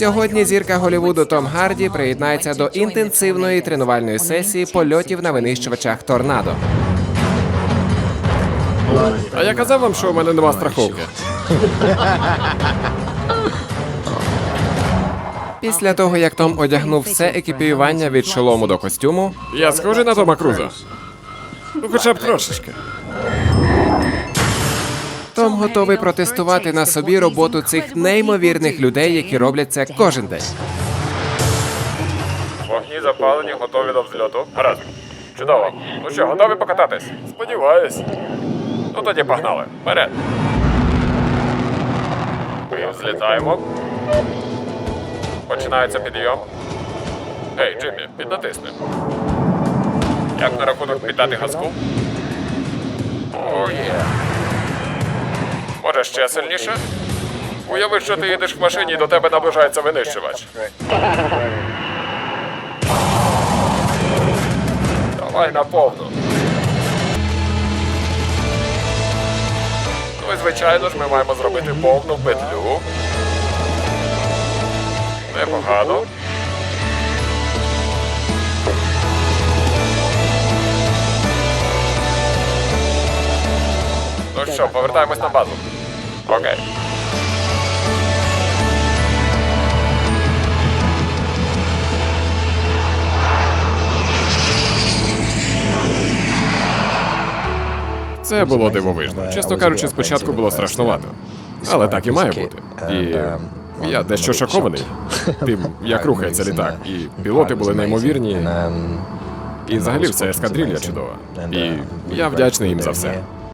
Сьогодні зірка Голівуду Том Гарді приєднається до інтенсивної тренувальної сесії польотів на винищувачах торнадо. А я казав вам, що у мене нема страховки. Після того, як Том одягнув все екіпіювання від шолому до костюму, Я схожий на Тома Круза. Ну, хоча б трошечки. Том готовий протестувати на собі роботу цих неймовірних людей, які роблять це кожен день. Вогні запалені, готові до взльоту. Гаразд. Чудово. Ну що, готові покататись? Сподіваюсь. Ну тоді погнали. Вперед. Ми взлітаємо. Починається підйом. Ей, Джиммі, піднатисни. Як на рахунок піддати газку? О, є. Може ще сильніше? Уяви, що ти їдеш в машині і до тебе наближається винищувач. Давай наповну. Ну і звичайно ж ми маємо зробити повну петлю. Непогано. Ну що, повертаємось на базу. Окей. Це було дивовижно. Чесно кажучи, спочатку було страшнувато. Але так і має бути. І я дещо шокований тим, як рухається літак. І пілоти були неймовірні. І взагалі вся ескадрилья чудова. І я вдячний їм за все.